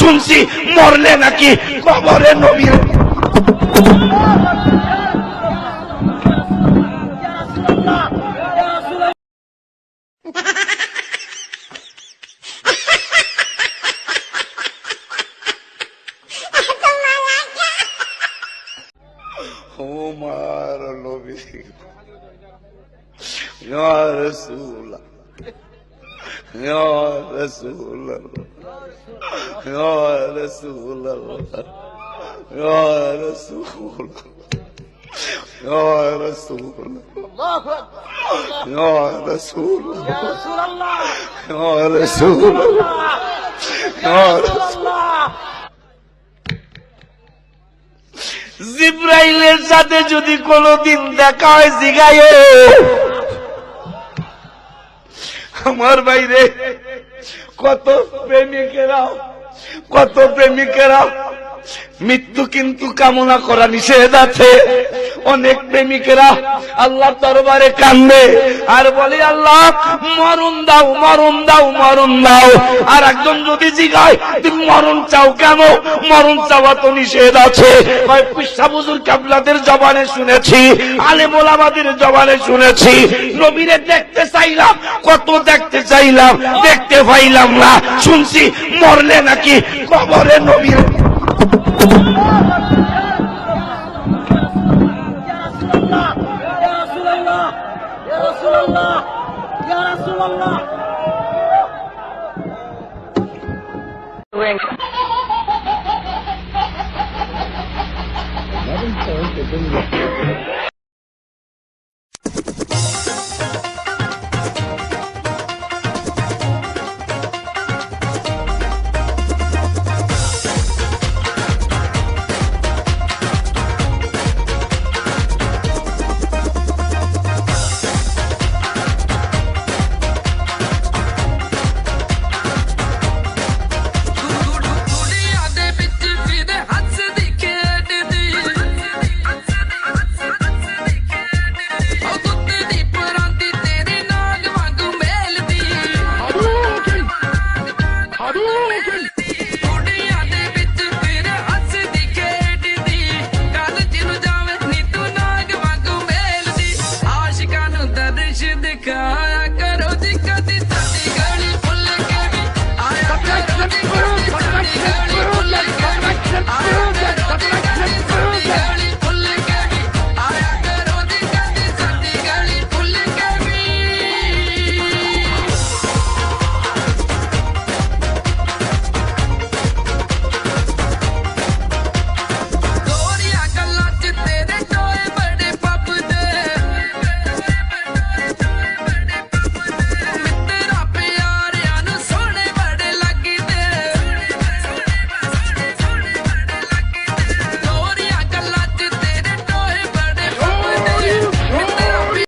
শুনছি মরলে নাকি কবরে নবীর Ya জিব্রাইলের সাথে যদি কোনোদিন দেখা হয় জিগাই আমার বাইরে। কত প্রেমিকেরাও কত প্রেমিকেরাও মৃত্যু কিন্তু কামনা করা নিষেধ আছে। অনেক প্রেমিকেরা আল্লাহ দরবারে কান্দে। আর বলে, আল্লাহ, মরণ দাও মরণ দাও মরণ দাও। আর একজন যদি জিগায়, তুমি মরণ চাও কেন? মরণ চাওয়া তো নিষেধ আছে। কাবলাদের জবানে শুনেছি আলেমুল আমাদের জবানে শুনেছি। নবীরে দেখতে চাইলাম, কত দেখতে চাইলাম, দেখতে পাইলাম না। শুনছি, মরলে নাকি কবরে নবীর يا رسول الله يا رسول الله وينك de cada cara.